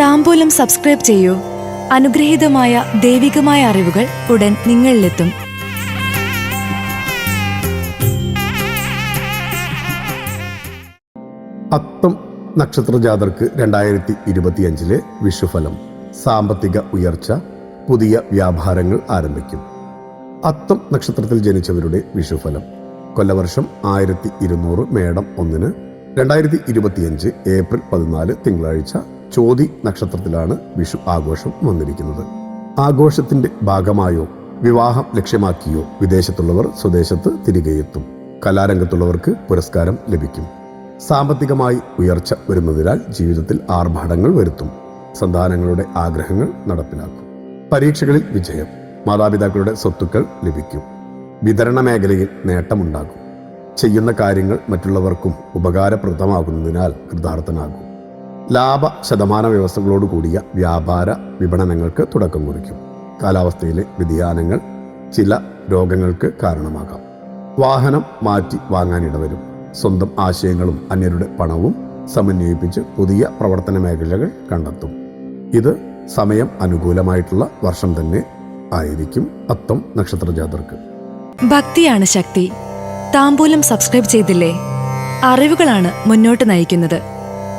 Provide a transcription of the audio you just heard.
താമ്പൂലം subscribe ചെയ്യൂ. അനുഗ്രഹീതമായ ദൈവികമായ അറിവുകൾ ഉടൻ നിങ്ങളിലെത്തും. അത്തം നക്ഷത്ര ജാതർക്ക് രണ്ടായിരത്തി ഇരുപത്തിയഞ്ചിലെ വിഷുഫലം. സാമ്പത്തിക ഉയർച്ച പുതിയ വ്യാപാരങ്ങൾ ആരംഭിക്കും. അത്തം നക്ഷത്രത്തിൽ ജനിച്ചവരുടെ വിഷുഫലം. കൊല്ലവർഷം ആയിരത്തി ഇരുന്നൂറ് മേടം ഒന്നിന് രണ്ടായിരത്തി ഇരുപത്തിയഞ്ച് ഏപ്രിൽ പതിനാല് തിങ്കളാഴ്ച ചോതി നക്ഷത്രത്തിലാണ് വിഷു ആഘോഷം വന്നിരിക്കുന്നത്. ആഘോഷത്തിന്റെ ഭാഗമായോ വിവാഹം ലക്ഷ്യമാക്കിയോ വിദേശത്തുള്ളവർ സ്വദേശത്ത് തിരികെ എത്തും. കലാരംഗത്തുള്ളവർക്ക് പുരസ്കാരം ലഭിക്കും. സാമ്പത്തികമായി ഉയർച്ച വരുന്നതിനാൽ ജീവിതത്തിൽ ആർഭാടങ്ങൾ വരുത്തും. സന്താനങ്ങളുടെ ആഗ്രഹങ്ങൾ നടപ്പിലാക്കും. പരീക്ഷകളിൽ വിജയം മാതാപിതാക്കളുടെ സ്വത്തുക്കൾ ലഭിക്കും. വിതരണ മേഖലയിൽ നേട്ടമുണ്ടാകും. ചെയ്യുന്ന കാര്യങ്ങൾ മറ്റുള്ളവർക്കും ഉപകാരപ്രദമാകുന്നതിനാൽ കൃതാർത്ഥനാകും. ലാഭ ശതമാന വ്യവസ്ഥകളോട് കൂടിയ വ്യാപാര വിപണനങ്ങൾക്ക് തുടക്കം കുറിക്കും. കാലാവസ്ഥയിലെ വ്യതിയാനങ്ങൾ ചില രോഗങ്ങൾക്ക് കാരണമാകാം. വാഹനം മാറ്റി വാങ്ങാനിടവരും സ്വന്തം ആശയങ്ങളും അന്യരുടെ പണവും സമന്വയിപ്പിച്ച് പുതിയ പ്രവർത്തന മേഖലകൾ കണ്ടെത്തും. ഇത് സമയം അനുകൂലമായിട്ടുള്ള വർഷം തന്നെ ആയിരിക്കും അത്തം നക്ഷത്ര ജാതർക്ക് ഭക്തിയാണ് ശക്തി. താമ്പൂലം സബ്സ്ക്രൈബ് ചെയ്തില്ലേ? അറിവുകളാണ് മുന്നോട്ട് നയിക്കുന്നത്.